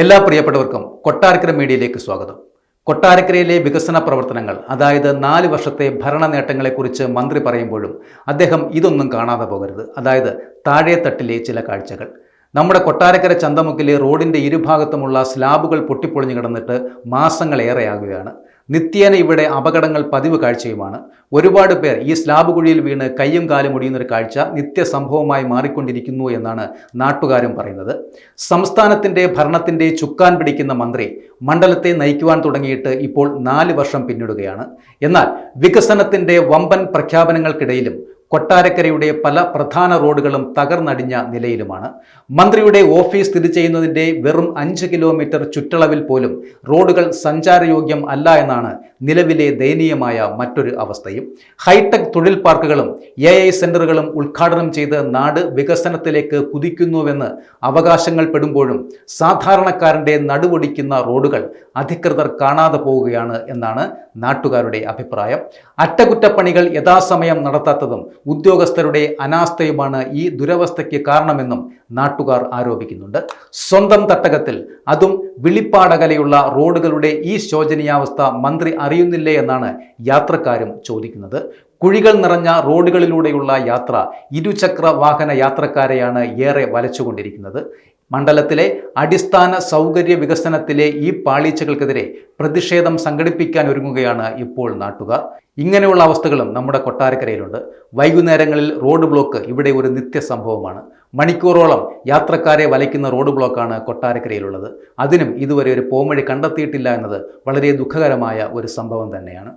എല്ലാ പ്രിയപ്പെട്ടവർക്കും കൊട്ടാരക്കര മീഡിയയിലേക്ക് സ്വാഗതം. കൊട്ടാരക്കരയിലെ വികസന പ്രവർത്തനങ്ങൾ അതായത് നാല് വർഷത്തെ ഭരണ നേട്ടങ്ങളെക്കുറിച്ച് മന്ത്രി പറയുമ്പോഴും അദ്ദേഹം ഇതൊന്നും കാണാതെ പോകരുത്. അതായത് താഴെത്തട്ടിലെ ചില കാഴ്ചകൾ. നമ്മുടെ കൊട്ടാരക്കര ചന്തമുക്കിലെ റോഡിന്റെ ഇരുഭാഗത്തുമുള്ള സ്ലാബുകൾ പൊട്ടിപ്പൊളിഞ്ഞു കിടന്നിട്ട് മാസങ്ങളേറെയാകുകയാണ് നിത്യേന ഇവിടെ അപകടങ്ങൾ പതിവ് കാഴ്ചയുമാണ്. ഒരുപാട് പേർ ഈ സ്ലാബ് കുഴിയിൽ വീണ് കയ്യും കാലും ഒടിയുന്നൊരു കാഴ്ച നിത്യസംഭവമായി മാറിക്കൊണ്ടിരിക്കുന്നു എന്നാണ് നാട്ടുകാരും പറയുന്നത്. സംസ്ഥാനത്തിന്റെ ഭരണത്തിന്റെ ചുക്കാൻ പിടിക്കുന്ന മന്ത്രി മണ്ഡലത്തെ നയിക്കുവാൻ തുടങ്ങിയിട്ട് ഇപ്പോൾ നാല് വർഷം പിന്നിടുകയാണ്. എന്നാൽ വികസനത്തിന്റെ വമ്പൻ പ്രഖ്യാപനങ്ങൾക്കിടയിലും കൊട്ടാരക്കരയുടെ പല പ്രധാന റോഡുകളും തകർന്നടിഞ്ഞ നിലയിലുമാണ്. മന്ത്രിയുടെ ഓഫീസ് സ്ഥിതി ചെയ്യുന്നതിന്റെ വെറും അഞ്ച് കിലോമീറ്റർ ചുറ്റളവിൽ പോലും റോഡുകൾ സഞ്ചാരയോഗ്യം അല്ല എന്നാണ് നിലവിലെ ദയനീയമായ മറ്റൊരു അവസ്ഥയും. ഹൈടെക് തൊഴിൽ പാർക്കുകളും എ ഐ സെന്ററുകളും ഉദ്ഘാടനം ചെയ്ത് നാട് വികസനത്തിലേക്ക് കുതിക്കുന്നുവെന്ന് അവകാശങ്ങൾ പെടുമ്പോഴും സാധാരണക്കാരന്റെ നടുവൊടിക്കുന്ന റോഡുകൾ അധികൃതർ കാണാതെ പോവുകയാണ് എന്നാണ് നാട്ടുകാരുടെ അഭിപ്രായം. അറ്റകുറ്റപ്പണികൾ യഥാസമയം നടത്താത്തതും ഉദ്യോഗസ്ഥരുടെ അനാസ്ഥയുമാണ് ഈ ദുരവസ്ഥയ്ക്ക് കാരണമെന്നും നാട്ടുകാർ ആരോപിക്കുന്നുണ്ട്. സ്വന്തം തട്ടകത്തിൽ അതും വിളിപ്പാടകലയുള്ള റോഡുകളുടെ ഈ ശോചനീയാവസ്ഥ മന്ത്രി അറിയുന്നില്ലേ എന്നാണ് യാത്രക്കാരും ചോദിക്കുന്നത്. കുഴികൾ നിറഞ്ഞ റോഡുകളിലൂടെയുള്ള യാത്ര ഇരുചക്ര വാഹന യാത്രക്കാരെയാണ് ഏറെ വലച്ചുകൊണ്ടിരിക്കുന്നത്. മണ്ഡലത്തിലെ അടിസ്ഥാന സൗകര്യ വികസനത്തിലെ ഈ പാളീച്ചകൾക്കെതിരെ പ്രതിഷേധം സംഘടിപ്പിക്കാൻ ഒരുങ്ങുകയാണ് ഇപ്പോൾ നാട്ടുകാർ. ഇങ്ങനെയുള്ള അവസ്ഥകളും നമ്മുടെ കൊട്ടാരക്കരയിലുണ്ട്. വൈകുന്നേരങ്ങളിൽ റോഡ് ബ്ലോക്ക് ഇവിടെ ഒരു നിത്യ സംഭവമാണ്. മണിക്കൂറോളം യാത്രക്കാരെ വലയ്ക്കുന്ന റോഡ് ബ്ലോക്കാണ് കൊട്ടാരക്കരയിലുള്ളത്. അതിനും ഇതുവരെ ഒരു പോമഴി കണ്ടെത്തിയിട്ടില്ല എന്നത് വളരെ ദുഃഖകരമായ ഒരു സംഭവം തന്നെയാണ്.